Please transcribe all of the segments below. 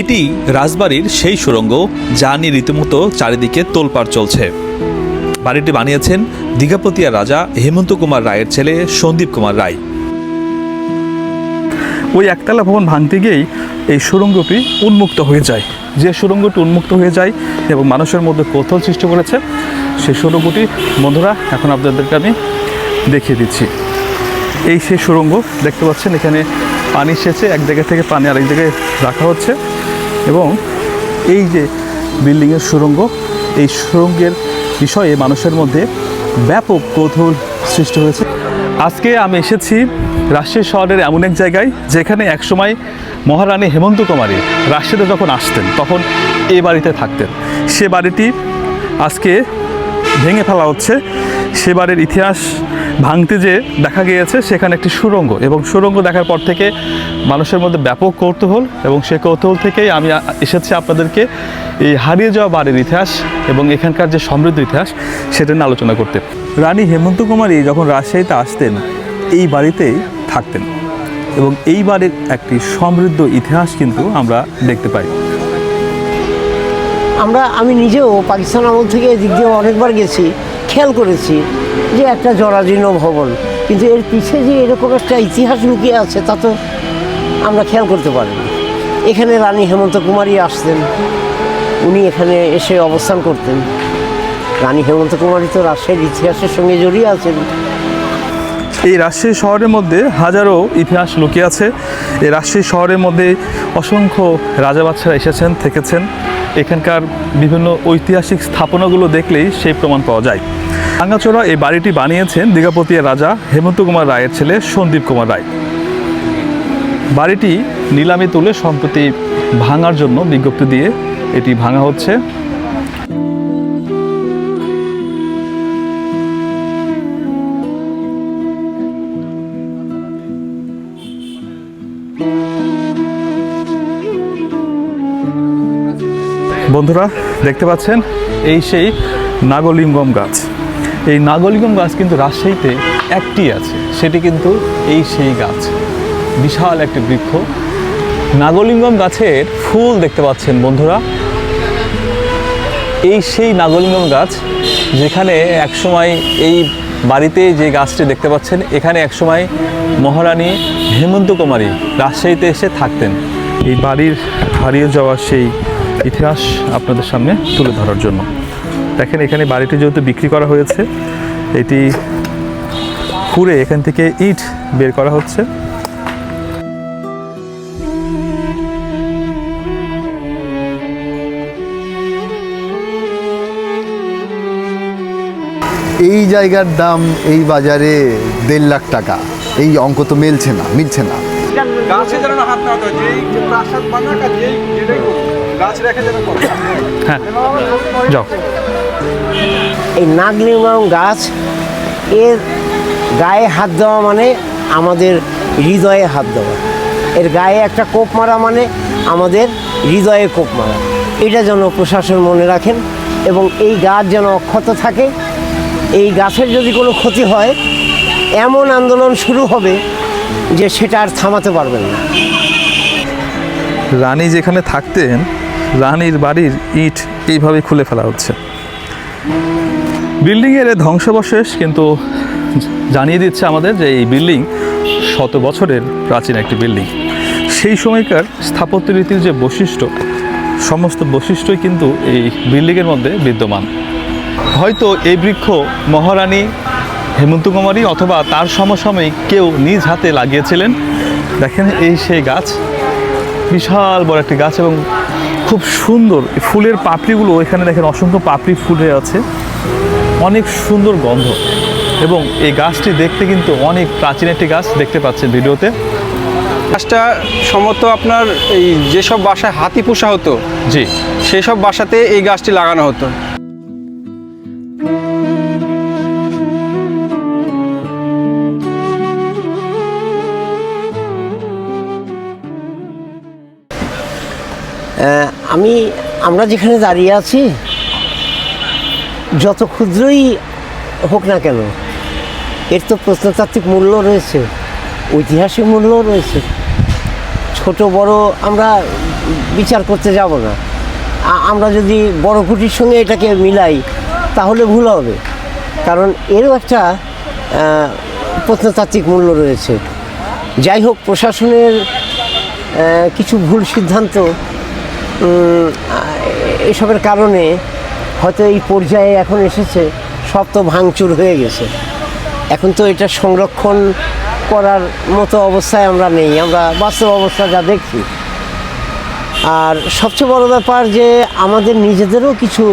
এটি রাজবাড়ির সেই সুরঙ্গ যা নিয়ে রীতিমতো চারিদিকে তোলপাড় চলছে। বাড়িটি বানিয়েছেন দীঘাপতিয়া রাজা হেমন্ত কুমার রায়ের ছেলে সন্দীপ কুমার রায়। ওই একতলা ভবন ভাঙতে গিয়েই এই সুড়ঙ্গটি উন্মুক্ত হয়ে যায়। যে সুরঙ্গটি উন্মুক্ত হয়ে যায় এবং মানুষের মধ্যে কৌতূহল সৃষ্টি করেছে, সেই সুড়ঙ্গটি বন্ধুরা, এখন আপনাদেরকে আমি দেখিয়ে দিচ্ছি। এই সেই সুরঙ্গ দেখতে পাচ্ছেন এখানে পানি সেচে এক জায়গা থেকে পানি আরেক জায়গায় রাখা হচ্ছে। এবং এই যে বিল্ডিংয়ের সুড়ঙ্গ এই সুড়ঙ্গের বিষয়ে মানুষের মধ্যে ব্যাপক কৌতূহল সৃষ্টি হয়েছে। আজকে আমি এসেছি রাজশাহী শহরের এমন এক জায়গায় যেখানে একসময় মহারানী হেমন্ত কুমারী রাজশাহীতে যখন আসতেন, তখন এই বাড়িতে থাকতেন। সে বাড়িটি আজকে ভেঙে ফেলা হচ্ছে। সে বাড়ির ইতিহাস ভাঙতে যে দেখা গিয়েছে, সেখানে একটি সুরঙ্গ। এবং সুরঙ্গ দেখার পর থেকে মানুষের মধ্যে ব্যাপক কৌতূহল এবং সেই কৌতূহল থেকেই আমি এসেছি আপনাদেরকে এই হারিয়ে যাওয়া বাড়ির ইতিহাস এবং এখানকার যে সমৃদ্ধ ইতিহাস, সেটা নিয়ে আলোচনা করতে। রানী হেমন্ত কুমারী যখন রাজশাহীতে আসতেন, এই বাড়িতেই থাকতেন। এবং এই বাড়ির একটি সমৃদ্ধ ইতিহাস কিন্তু আমরা দেখতে পাই। আমরা, আমি নিজেও পাকিস্তান আমল থেকে এদিক দিয়ে অনেকবার গেছি, খেয়াল করেছি। যে একটা জরাজীর্ণ ভবন। কিন্তু এর পিছে যে এরকম একটা ইতিহাস লুকিয়ে আছে, তা তো আমরা খেয়াল করতে পারিনি এখানে রানী হেমন্ত কুমারী আসতেন। উনি এখানে এসে অবস্থান করতেন। রানী হেমন্ত কুমারী তো রাজশাহীর ইতিহাসের সঙ্গে জড়িয়ে আছেন। এই রাজশাহী শহরের মধ্যে হাজারো ইতিহাস লুকিয়ে আছে। এই রাজশাহী শহরের মধ্যে অসংখ্য রাজা বাচ্চারা এসেছেন, থেকেছেন। এখানকার বিভিন্ন ঐতিহাসিক স্থাপনাগুলো দেখলেই সেই প্রমাণ পাওয়া যায়। ভাঙ্গাচোরা এই বাড়িটি বানিয়েছেন দীঘাপতিয়া রাজা হেমন্ত কুমার রায়ের ছেলে সন্দীপ কুমার রায়। বাড়িটি নিলামে তুলে সম্প্রতি ভাঙার জন্য বিজ্ঞপ্তি দিয়ে এটি ভাঙা হচ্ছে। বন্ধুরা, দেখতে পাচ্ছেন, এই সেই নাগলিঙ্গম গাছ। এই নাগলিঙ্গম গাছ কিন্তু রাজশাহীতে একটি আছে, সেটি কিন্তু এই সেই গাছ। বিশাল একটি বৃক্ষ। নাগলিঙ্গম গাছের ফুল দেখতে পাচ্ছেন বন্ধুরা। এই সেই নাগলিঙ্গম গাছ, যেখানে একসময় এই বাড়িতে যে গাছটি দেখতে পাচ্ছেন, এখানে একসময় মহারানী হেমন্ত কুমারী রাজশাহীতে এসে থাকতেন। এই বাড়ির হারিয়ে যাওয়া সেই ইতিহাস আপনাদের সামনে তুলে ধরার জন্য। দেখেন এখানে বাড়িটি যেহেতু বিক্রি করা হয়েছে এটি খুঁড়ে এখান থেকে ইট বের করা হচ্ছে। এই জায়গার দাম এই বাজারে দেড় লাখ টাকা। এই অঙ্ক তো মেলছে না মিলছে না। গাছে যেন হাত না যেই প্রাসাদ বানাক যেই হ্যাঁ। যাও। এই নাগলিমাম গাছ এর গায়ে হাত দেওয়া মানে আমাদের হৃদয়ে হাত দেওয়া। এর গায়ে একটা কোপ মারা মানে আমাদের হৃদয়ে কোপ মারা। এটা যেন প্রশাসন মনে রাখেন এবং এই গাছ যেন অক্ষত থাকে। এই গাছের যদি কোনো ক্ষতি হয় এমন আন্দোলন শুরু হবে যে সেটা আর থামাতে পারবেন না। রানী যেখানে থাকতেন রানীর বাড়ির ইট এইভাবে খুলে ফেলা হচ্ছে। বিল্ডিংয়ের ধ্বংসাবশেষ কিন্তু জানিয়ে দিচ্ছে আমাদের যে এই বিল্ডিং শত বছরের প্রাচীন একটি বিল্ডিং। সেই সময়কার স্থাপত্য রীতির যে বৈশিষ্ট্য, সমস্ত বৈশিষ্ট্যই কিন্তু এই বিল্ডিংয়ের মধ্যে বিদ্যমান। হয়তো এই বৃক্ষ মহারানী হেমন্ত কুমারী অথবা তার সমসাময়িক কেউ নিজ হাতে লাগিয়েছিলেন। দেখেন এই সেই গাছ, বিশাল বড় একটি গাছ এবং খুব সুন্দর। ফুলের পাপড়িগুলো এখানে দেখেন অসংখ্য পাপড়ি ফুলে আছে। অনেক সুন্দর গন্ধ। এবং এই গাছটি দেখতে কিন্তু অনেক প্রাচীন একটি গাছ দেখতে পাচ্ছেন ভিডিওতে। গাছটা সম্ভবত আপনার এই যেসব বাসায় হাতি পোষা হতো জি। সেই সব বাসাতে এই গাছটি লাগানো হতো। আহ, আমি, আমরা যেখানে দাঁড়িয়ে আছি, যত ক্ষুদ্রই হোক না কেন, এর তো প্রত্নতাত্ত্বিক মূল্য রয়েছে, ঐতিহাসিক মূল্য রয়েছে। ছোট, বড় আমরা বিচার করতে যাব না। আমরা যদি বড় কুটির সঙ্গে এটাকে মিলাই, তাহলে ভুল হবে। কারণ এরও একটা প্রত্নতাত্ত্বিক মূল্য রয়েছে। যাই হোক, প্রশাসনের কিছু ভুল সিদ্ধান্ত এসবের কারণে হয়তো এই পর্যায়ে এখন এসেছে, সব তো ভাঙচুর হয়ে গেছে। এখন তো এটা সংরক্ষণ করার মতো অবস্থায় আমরা নেই, আমরা বাস্তব অবস্থা যা দেখছি। আর সবচেয়ে বড় ব্যাপার যে আমাদের নিজেদেরও কিছু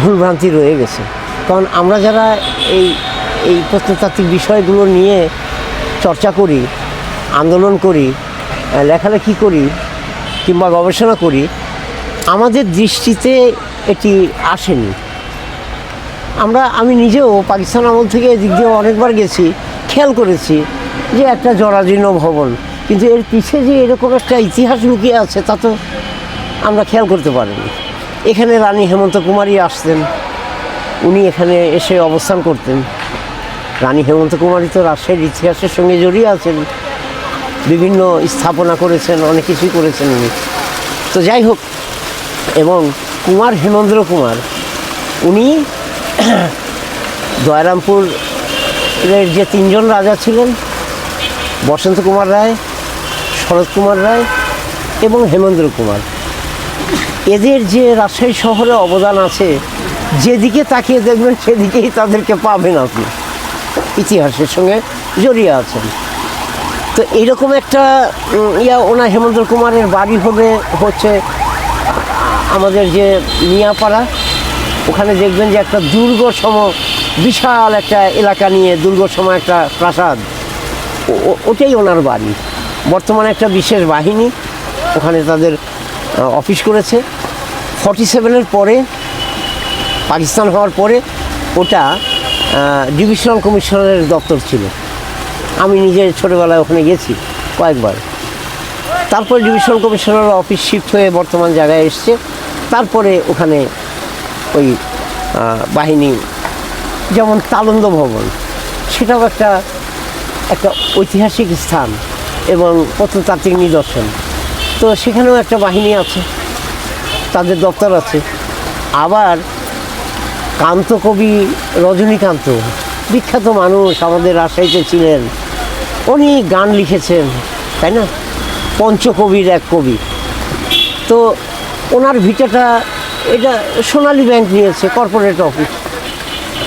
ভুলভ্রান্তি রয়ে গেছে। কারণ আমরা যারা এই এই প্রত্নতাত্ত্বিক বিষয়গুলো নিয়ে চর্চা করি, আন্দোলন করি লেখালেখি করি কিংবা গবেষণা করি, আমাদের দৃষ্টিতে এটি আসেনি। আমরা, আমি নিজেও পাকিস্তান আমল থেকে এদিক দিয়ে অনেকবার গেছি, খেয়াল করেছি যে একটা জরাজীর্ণ ভবন। কিন্তু এর পিছে যে এরকম একটা ইতিহাস লুকিয়ে আছে, তা তো আমরা খেয়াল করতে পারিনি। এখানে রানী হেমন্ত কুমারী আসতেন, উনি এখানে এসে অবস্থান করতেন। রানী হেমন্ত কুমারী তো রাজশাহীর ইতিহাসের সঙ্গে জড়িয়ে আছেন। বিভিন্ন স্থাপনা করেছেন, অনেক কিছুই করেছেন উনি। তো যাই হোক, এবং কুমার হেমেন্দ্র কুমার, উনি দয়রামপুরের যে তিনজন রাজা ছিলেন, বসন্ত কুমার রায়, শরৎ কুমার রায় এবং হেমেন্দ্র কুমার। এদের যে রাজশাহী শহরে অবদান আছে, যেদিকে তাকিয়ে দেখবেন সেদিকেই তাদেরকে পাবেন আপনি। ইতিহাসের সঙ্গে জড়িয়ে আছেন। তো এইরকম একটা ইয়া ওনার হেমন্ত কুমারের বাড়ি হবে, হচ্ছে, আমাদের যে মিয়াপাড়া, ওখানে দেখবেন যে একটা দুর্গ সম বিশাল একটা এলাকা নিয়ে দুর্গ সম একটা প্রাসাদ। ওটাই ওনার বাড়ি। বর্তমানে একটা বিশেষ বাহিনী ওখানে তাদের অফিস করেছে। ফর্টি সেভেনের পরে, পাকিস্তান হওয়ার পরে ওটা ডিভিশনাল কমিশনারের দপ্তর ছিল। আমি নিজে ছোটোবেলায় ওখানে গেছি কয়েকবার। তারপরে ডিভিশন কমিশনার অফিস শিফট হয়ে বর্তমান জায়গায় এসছে। তারপরে ওখানে ওই বাহিনী, যেমন তালন্দ ভবন, সেটাও একটা একটা ঐতিহাসিক স্থান এবং প্রত্নতাত্ত্বিক নিদর্শন। তো সেখানেও একটা বাহিনী আছে, তাদের দপ্তর আছে। আবার কান্ত কবি রজনীকান্ত, বিখ্যাত মানুষ আমাদের রাজশাহীতে ছিলেন। উনি গান লিখেছেন, তাই না? পঞ্চকবির এক কবি। তো ওনার ভিটাটা এটা সোনালী ব্যাংক নিয়েছে, কর্পোরেট অফিস।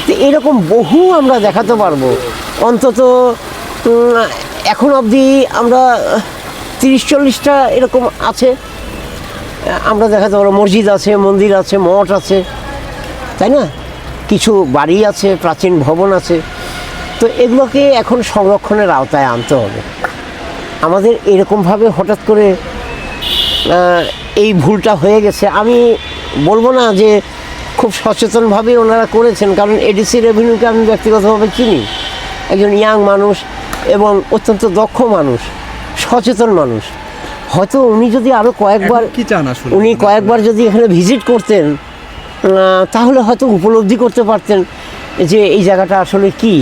তো এরকম বহু আমরা দেখাতে পারব। অন্তত এখন অবধি আমরা তিরিশ চল্লিশটা এরকম আছে। আমরা দেখাতে পারব, মসজিদ আছে, মন্দির আছে, মঠ আছে, তাই না? কিছু বাড়ি আছে, প্রাচীন ভবন আছে। তো এগুলোকে এখন সংরক্ষণের আওতায় আনতে হবে। আমাদের এরকমভাবে হঠাৎ করে এই ভুলটা হয়ে গেছে। আমি বলব না যে খুব সচেতনভাবে ওনারা করেছেন কারণ এডিসি রেভিনিউকে আমি ব্যক্তিগতভাবে চিনি। একজন ইয়াং মানুষ এবং অত্যন্ত দক্ষ মানুষ সচেতন মানুষ। হয়তো উনি যদি আরও কয়েকবার কি চান আসলে? উনি কয়েকবার যদি এখানে ভিজিট করতেন তাহলে হয়তো উপলব্ধি করতে পারতেন যে এই জায়গাটা আসলে কি।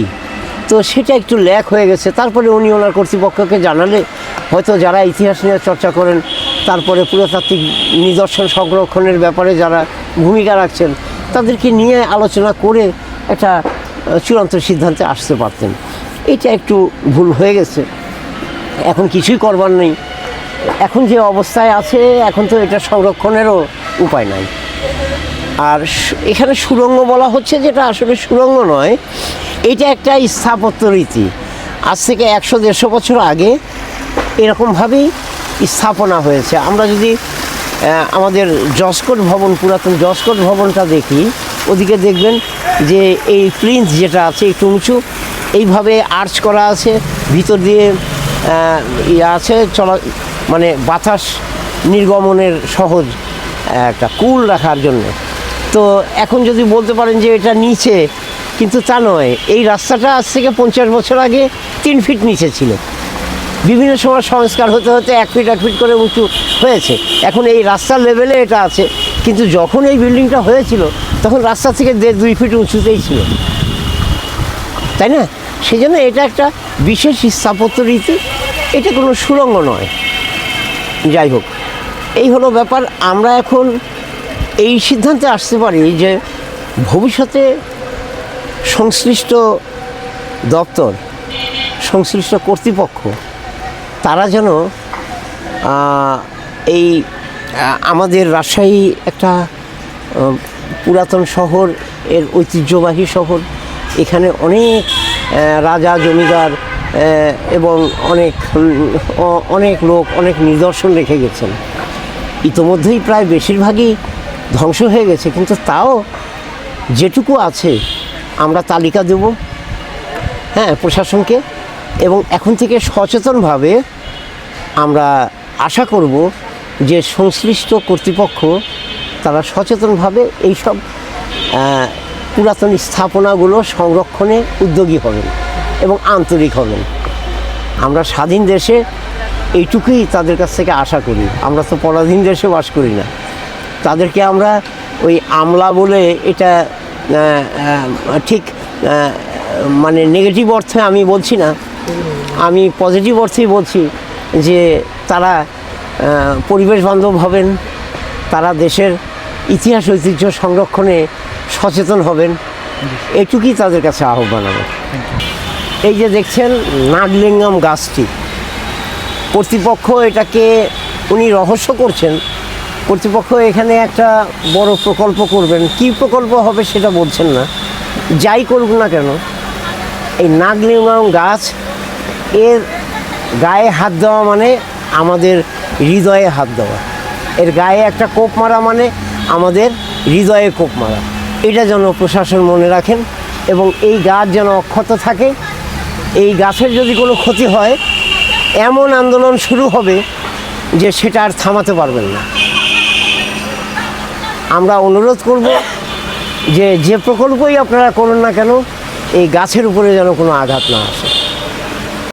তো সেটা একটু ল্যাক হয়ে গেছে। তারপরে উনি ওনার কর্তৃপক্ষকে জানালে, হয়তো যারা ইতিহাস নিয়ে চর্চা করেন, তারপরে পুরাতাত্ত্বিক নিদর্শন সংরক্ষণের ব্যাপারে যারা ভূমিকা রাখছেন, তাদেরকে নিয়ে আলোচনা করে একটা চূড়ান্ত সিদ্ধান্তে আসতে পারতেন। এটা একটু ভুল হয়ে গেছে। এখন কিছুই করবার নেই। এখন যে অবস্থায় আছে, এখন তো এটা সংরক্ষণেরও উপায় নাই। আর এখানে সুরঙ্গ বলা হচ্ছে, যেটা আসলে সুরঙ্গ নয় এটা একটা স্থাপত্য রীতি। আজ থেকে একশো দেড়শো বছর আগে এরকমভাবেই স্থাপনা হয়েছে। আমরা যদি আমাদের জসকোট ভবন, পুরাতন জসকোট ভবনটা দেখি, ওদিকে দেখবেন যে এই প্রিন্স যেটা আছে একটু উঁচু, এইভাবে আর্চ করা আছে, ভিতর দিয়ে ইয়ে আছে, চলা মানে বাতাস নির্গমনের সহজ একটা কুল রাখার জন্য। তো এখন যদি বলতে পারেন যে এটা নিচে কিন্তু তা নয়, এই রাস্তাটা আজ থেকে পঞ্চাশ বছর আগে তিন ফিট নিচে ছিল। বিভিন্ন সময় সংস্কার হতে হতে এক ফিট এক ফিট করে উঁচু হয়েছে। এখন এই রাস্তার লেভেলে এটা আছে। কিন্তু যখন এই বিল্ডিংটা হয়েছিল, তখন রাস্তা থেকে দেড়, দুই ফিট উঁচুতেই ছিল। তাই না? সেই জন্য এটা একটা বিশেষ স্থাপত্য রীতি। এটা কোনো সুরঙ্গ নয়। যাই হোক, এই হলো ব্যাপার। আমরা এখন এই সিদ্ধান্তে আসতে পারি যে ভবিষ্যতে সংশ্লিষ্ট দপ্তর, সংশ্লিষ্ট কর্তৃপক্ষ, তারা যেন এই আমাদের রাজশাহী একটা পুরাতন শহর, এর ঐতিহ্যবাহী শহর, এখানে অনেক রাজা, জমিদার এবং অনেক অনেক লোক, অনেক নিদর্শন রেখে গেছেন। ইতোমধ্যেই প্রায় বেশিরভাগই ধ্বংস হয়ে গেছে, কিন্তু তাও যেটুকু আছে আমরা তালিকা দেব হ্যাঁ প্রশাসনকে। এবং এখন থেকে সচেতনভাবে আমরা আশা করব যে সংশ্লিষ্ট কর্তৃপক্ষ তারা সচেতনভাবে এইসব পুরাতন স্থাপনাগুলো সংরক্ষণে উদ্যোগী হবেন এবং আন্তরিক হবেন। আমরা স্বাধীন দেশে এইটুকুই তাদের কাছ থেকে আশা করি। আমরা তো পরাধীন দেশে বাস করি না। তাদেরকে আমরা ওই আমলা বলে এটা ঠিক মানে নেগেটিভ অর্থে আমি বলছি না। আমি পজিটিভ অর্থেই বলছি যে তারা পরিবেশ বান্ধব হবেন, তারা দেশের ইতিহাস ঐতিহ্য সংরক্ষণে সচেতন হবেন। এটুকুই তাদের কাছে আহ্বান আমার। এই যে দেখছেন নাগলিঙ্গম গাছটি, কর্তৃপক্ষ এটাকে উনি রহস্য করছেন। কর্তৃপক্ষ এখানে একটা বড় প্রকল্প করবেন। কি প্রকল্প হবে সেটা বলছেন না। যাই করুক না কেন, এই নাগলিঙ্গম গাছ, এর গায়ে হাত দেওয়া মানে আমাদের হৃদয়ে হাত দেওয়া। এর গায়ে একটা কোপ মারা মানে আমাদের হৃদয়ে কোপ মারা। এটা যেন প্রশাসন মনে রাখেন এবং এই গাছ যেন অক্ষত থাকে। এই গাছের যদি কোনো ক্ষতি হয়, এমন আন্দোলন শুরু হবে যে সেটা আর থামাতে পারবেন না। আমরা অনুরোধ করব যে যে প্রকল্পই আপনারা করুন না কেন, এই গাছের উপরে যেন কোনো আঘাত না আসে।